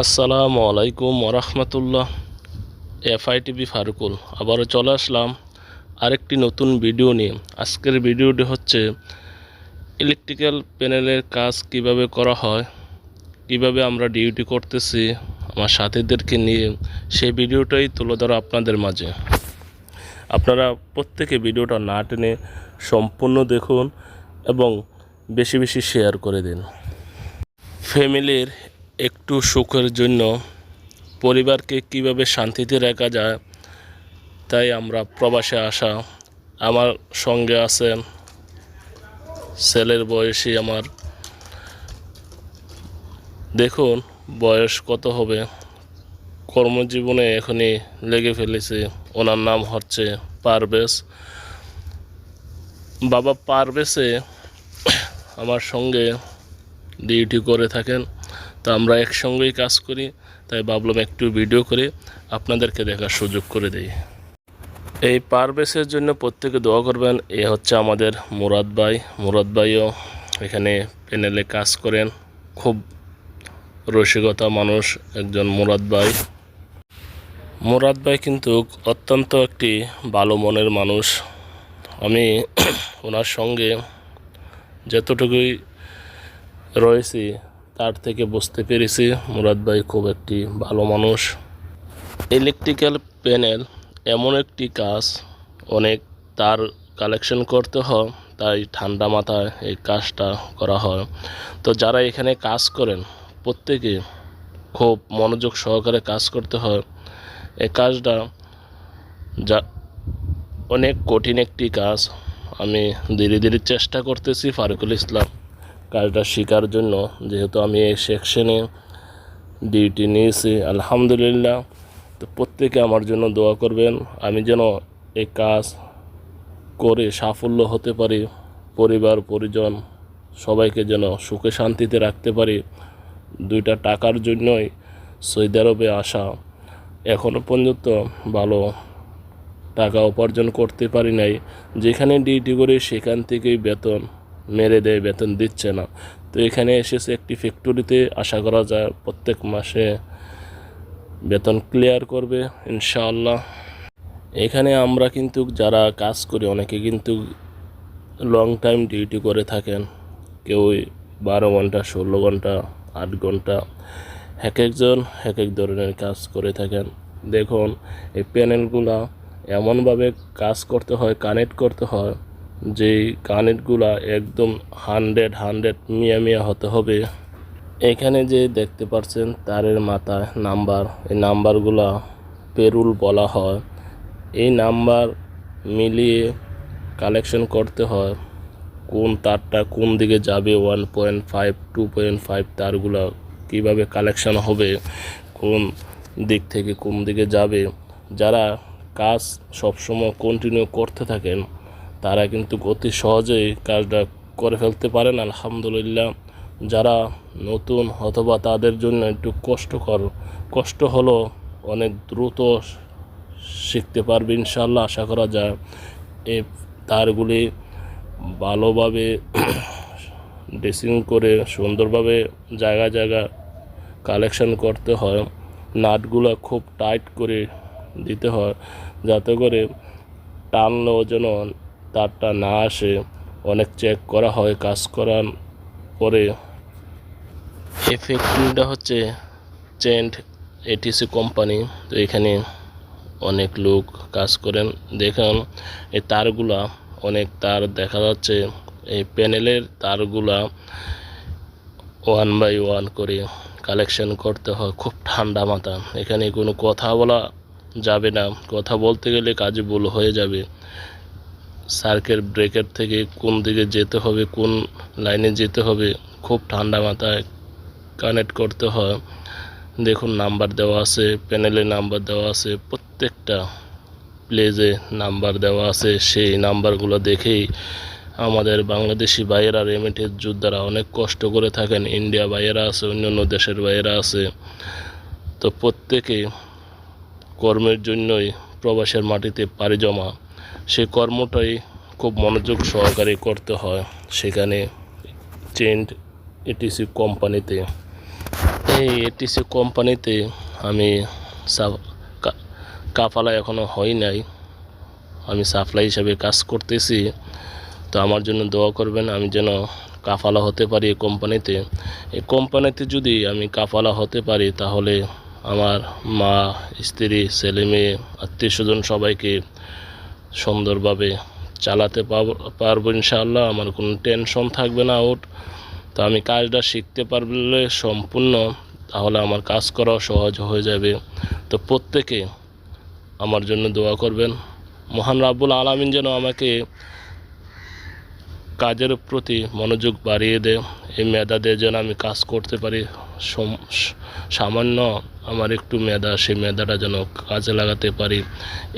আসসালামু আলাইকুম ওরহমতুল্লাহ। এফআইটিভি ফারুকুল, আবারও চলে আসলাম আরেকটি নতুন ভিডিও নিয়ে। আজকের ভিডিওটি হচ্ছে ইলেকট্রিক্যাল প্যানেলের কাজ কীভাবে করা হয়, কীভাবে আমরা ডিউটি করতেছি, আমার সাথীদেরকে নিয়ে। সেই ভিডিওটাই তুলে ধরা আপনাদের মাঝে। আপনারা প্রত্যেকে ভিডিওটা না টেনে সম্পূর্ণ দেখুন এবং বেশি বেশি শেয়ার করে দিন। ফ্যামিলির একটু সুখের জন্য পরিবারকে কীভাবে শান্তিতে রাখা যায়, তাই আমরা প্রবাসে আসা, আমার সঙ্গে আছেন ছেলের বয়সী আমার। দেখুন বয়স কত হবে। কর্মজীবনে এখনই লেগে ফেলেছে, ওনার নাম হচ্ছে পারভেজ। বাবা পারভেজে আমার সঙ্গে ডিউটি করে থাকেন। তো আমরা একসঙ্গেই কাজ করি, তাই ভাবলাম একটু ভিডিও করে আপনাদেরকে দেখার সুযোগ করে দিই। এই পারবেসের জন্য প্রত্যেকে দোয়া করবেন, এ হচ্ছে আমাদের মুরাদ ভাই। মুরাদ ভাইও এখানে প্যানেলে কাজ করেন, খুব রসিকতা মানুষ একজন মুরাদ ভাই। মুরাদ ভাই কিন্তু অত্যন্ত একটি ভালো মনের মানুষ। আমি ওনার সঙ্গে যতটুকুই রয়েছি তার থেকে বুঝতে পেরেছি মুরাদ ভাই খুব একটি ভালো মানুষ। ইলেকট্রিক্যাল প্যানেল এমন একটি কাজ, অনেক তার কালেকশন করতে হয়, তাই ঠান্ডা মাথায় এই কাজটা করা হয়। তো যারা এখানে কাজ করেন, প্রত্যেকে খুব মনোযোগ সহকারে কাজ করতে হয়। এই কাজটা যা অনেক কঠিন একটি কাজ। আমি ধীরে ধীরে চেষ্টা করতেছি ফারুকুল ইসলাম। কাজটা শেখার জন্য, যেহেতু আমি এই সেকশনে ডিউটি নিয়েছি, আলহামদুলিল্লাহ। তো প্রত্যেকে আমার জন্য দোয়া করবেন, আমি যেন এই কাজ করে সাফল্য হতে পারি, পরিবার, পরিজন, সবাইকে যেন সুখে শান্তিতে রাখতে পারি। দুইটা টাকার জন্যই সৌদি আরবে আসা এখনও পর্যন্ত ভালো টাকা উপার্জন করতে পারি নাই। যেখানে ডিউটি করি, সেখান থেকেই বেতন। মেরে দেয়, বেতন দিচ্ছে না। তো এখানে এসেছে একটি ফ্যাক্টরিতে আশা করা যায় প্রত্যেক মাসে বেতন ক্লিয়ার করবে, ইনশাআল্লাহ। এখানে আমরা কিন্তু যারা কাজ করি, অনেকে কিন্তু লং টাইম ডিউটি করে থাকেন। কেউ বারো ঘণ্টা, ষোলো ঘণ্টা, আট ঘণ্টা। এক একজন, এক এক ধরনের কাজ করে থাকেন। দেখুন, এই প্যানেলগুলা এমনভাবে কাজ করতে হয় কানেক্ট করতে হয় যে কানেক্টগুলা একদম হান্ড্রেড হান্ড্রেড মিয়া মিয়া হতে হবে, এখানে যে দেখতে পাচ্ছেন তারের মাথায় নাম্বার, এই নাম্বারগুলা পেরুল বলা হয়। এই নাম্বার মিলিয়ে কালেকশন করতে হয় কোন তারটা কোন দিকে যাবে one point five two point five তারগুলো কীভাবে কালেকশন হবে, কোন দিক থেকে কোন দিকে যাবে। যারা কাজ সবসময় কন্টিনিউ করতে থাকেন তারা কিন্তু অতি সহজেই কাজটা করে ফেলতে পারেন, আলহামদুলিল্লাহ। যারা নতুন অথবা তাদের জন্য একটু কষ্টকর, কষ্ট হলো অনেক দ্রুত শিখতে পারবে ইনশাল্লাহ আশা করা যায়। এই তারগুলি ভালোভাবে ড্রেসিং করে সুন্দরভাবে জায়গা জায়গা কালেকশন করতে হয়। নাটগুলো খুব টাইট করে দিতে হয়, যাতে করে টানলেও যেন তারটা না আসে, অনেক চেক করা হয়, কাজ করার পরে। এই ফ্যাক্টরিটা হচ্ছে চেন্ট এটিসি কোম্পানি তো এখানে অনেক লোক কাজ করেন। দেখুন, এই তারগুলা, অনেক তার দেখা যাচ্ছে, এই প্যানেলের তারগুলা ওয়ান বাই ওয়ান করে কালেকশন করতে হয়, খুব ঠান্ডা মাথা। এখানে কোনো কথা বলা যাবে না। কথা বলতে গেলে কাজে ভুল হয়ে যাবে। সার্কেল ব্রেকের থেকে কোন দিকে যেতে হবে, কোন লাইনে যেতে হবে, খুব ঠান্ডা মাথায় কানেক্ট করতে হয়। দেখুন, নাম্বার দেওয়া আছে, প্যানেলে নাম্বার দেওয়া আছে, প্রত্যেকটা প্লেজে নাম্বার দেওয়া আছে। সেই নাম্বারগুলো দেখেই আমাদের বাংলাদেশি ভাইয়েরা রেমিটের যোদ্ধারা অনেক কষ্ট করে থাকেন। ইন্ডিয়া ভাইয়েরা আছে, অন্যান্য দেশের ভাইয়েরা আছে। তো প্রত্যেকে কর্মের জন্যই প্রবাসের মাটিতে পাড়ি জমা। সে কর্মটাই খুব মনোযোগ সহকারে করতে হয়। সেখানে চেন্ট এটিসি কোম্পানিতে, এই এটিসি কোম্পানিতে আমি কাফালা এখনও হয় নাই। আমি সাপ্লাই হিসাবে কাজ করতেছি। তো আমার জন্য দোয়া করবেন, আমি যেন কাফালা হতে পারি এই কোম্পানিতে। এই কোম্পানিতে যদি আমি কাফালা হতে পারি, তাহলে আমার মা, স্ত্রী ছেলে মেয়ে আত্মীয় স্বজন সবাইকে সুন্দরভাবে চালাতে পারব ইনশাআল্লাহ। আমার কোনো টেনশন থাকবে না ওর। তো আমি কাজটা শিখতে পারলে সম্পূর্ণ, তাহলে আমার কাজ করাও সহজ হয়ে যাবে। তো প্রত্যেকে আমার জন্য দোয়া করবেন। মহান রাব্বুল আলামিন যেন আমাকে কাজের প্রতি মনোযোগ বাড়িয়ে দেয়। এই মেধা দিয়ে যেন আমি কাজ করতে পারি। সামান্য আমার একটু মেধা, সেই মেধাটা যেন কাজে লাগাতে পারি।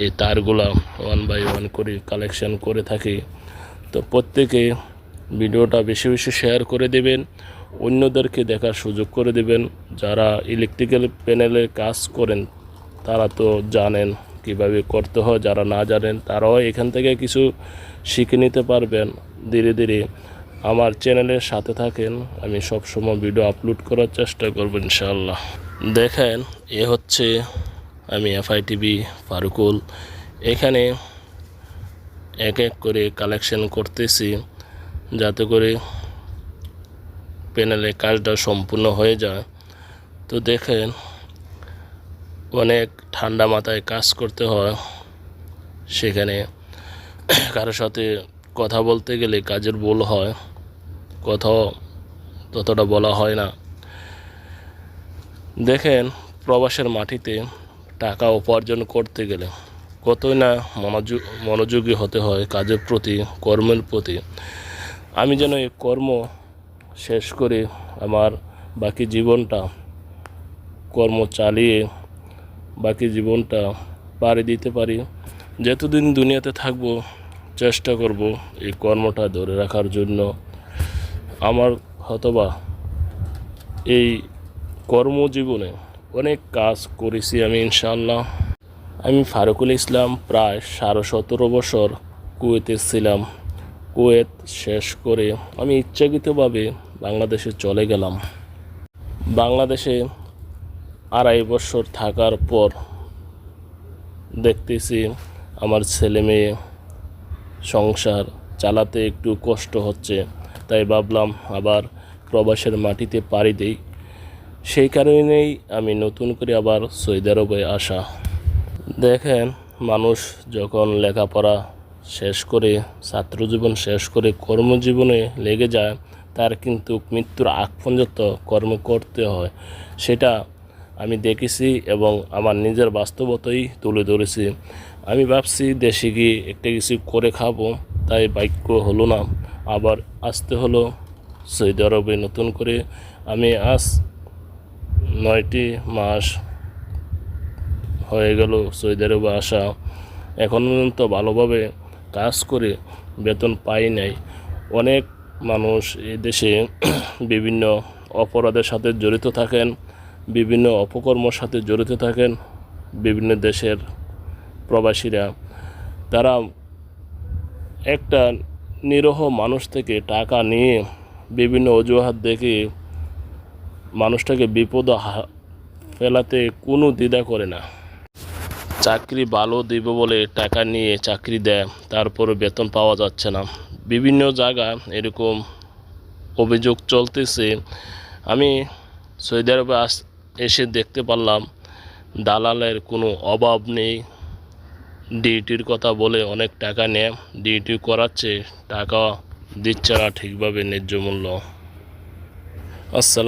এই তারগুলা ওয়ান বাই ওয়ান করে কালেকশন করে থাকি। তো প্রত্যেকে ভিডিওটা বেশি বেশি শেয়ার করে দেবেন, অন্যদেরকে দেখার সুযোগ করে দেবেন। যারা ইলেকট্রিক্যাল প্যানেলে কাজ করেন, তারা তো জানেন কীভাবে করতে হয়। যারা না জানেন, তারাও এখান থেকে কিছু শিখে নিতে পারবেন ধীরে ধীরে। আমার চ্যানেলের সাথে থাকেন, আমি সবসময় ভিডিও আপলোড করার চেষ্টা করব ইনশাআল্লাহ। দেখেন, এ হচ্ছে আমি এফআই টিভি ফারুকুল। এখানে এক এক করে কালেকশন করতেছি, যাতে করে প্যানেলে কাজটা সম্পূর্ণ হয়ে যায়। তো দেখেন, অনেক ঠান্ডা মাথায় কাজ করতে হয়। সেখানে কারোর সাথে কথা বলতে গেলে কাজের ভুল হয়। কথাও ততটা বলা হয় না। দেখেন, প্রবাসের মাটিতে টাকা উপার্জন করতে গেলে কতই না মনোযোগ, মনোযোগী হতে হয় কাজের প্রতি, কর্মের প্রতি। আমি যেন এই কর্ম শেষ করে আমার বাকি জীবনটা কর্ম চালিয়ে বাকি জীবনটা পাড়ি দিতে পারি। যতদিন দুনিয়াতে থাকব, চেষ্টা করব এই কর্মটা ধরে রাখার জন্য। আমার হতবা। এই কর্মজীবনে অনেক কাজ করেছি আমি ইনশাল্লাহ আমি ফারুকুল ইসলাম প্রায় সাড়ে সতেরো বছর কুয়েতে ছিলাম। কুয়েত শেষ করে আমি ইচ্ছাকৃতভাবে বাংলাদেশে চলে গেলাম। বাংলাদেশে আড়াই বছর থাকার পর দেখতেছি আমার ছেলে মেয়ে সংসার চালাতে একটু কষ্ট হচ্ছে। তাই ভাবলাম আবার প্রবাসের মাটিতে পাড়ি দেই। সেই কারণেই আমি নতুন করে আবার সৌদি আরবে আসা। দেখেন, মানুষ যখন লেখাপড়া শেষ করে, ছাত্রজীবন শেষ করে কর্মজীবনে লেগে যায়, তার কিন্তু মৃত্যুর আগ পর্যন্ত কর্ম করতে হয়। সেটা আমি দেখেছি এবং আমার নিজের বাস্তবতাই তুলে ধরেছি। আমি ভাবছি দেশে গিয়ে একটা কিছু করে খাব, তাই বাক্য হলো না। আবার আসতে হলো সৌদি আরবে নতুন করে। আমি আজ নয়টি মাস হয়ে গেল সৌদি আরবে আসা। এখন পর্যন্ত ভালোভাবে কাজ করে বেতন পাই নাই। অনেক মানুষ এই দেশে বিভিন্ন অপরাধের সাথে জড়িত থাকেন, বিভিন্ন অপকর্মর সাথে জড়িত থাকেন বিভিন্ন দেশের প্রবাসীরা। তারা একটা নিরহ মানুষ থেকে টাকা নিয়ে বিভিন্ন অজুহাত দেখে মানুষটাকে বিপদ ফেলাতে কোনো দ্বিধা করে না। চাকরি ভালো দিব বলে টাকা নিয়ে চাকরি দেয় তারপরে বেতন পাওয়া যাচ্ছে না। বিভিন্ন জায়গা এরকম অভিযোগ চলতেছে। আমি সৌদি আরবে এসে দেখতে পারলাম, দালালের কোনো অভাব নেই। ডিউটির কথা বলে অনেক টাকা নেয় ডিউটি করাচ্ছে, টাকা দিচ্ছে না ঠিকভাবে ন্যায্য মূল্য। আসসালাম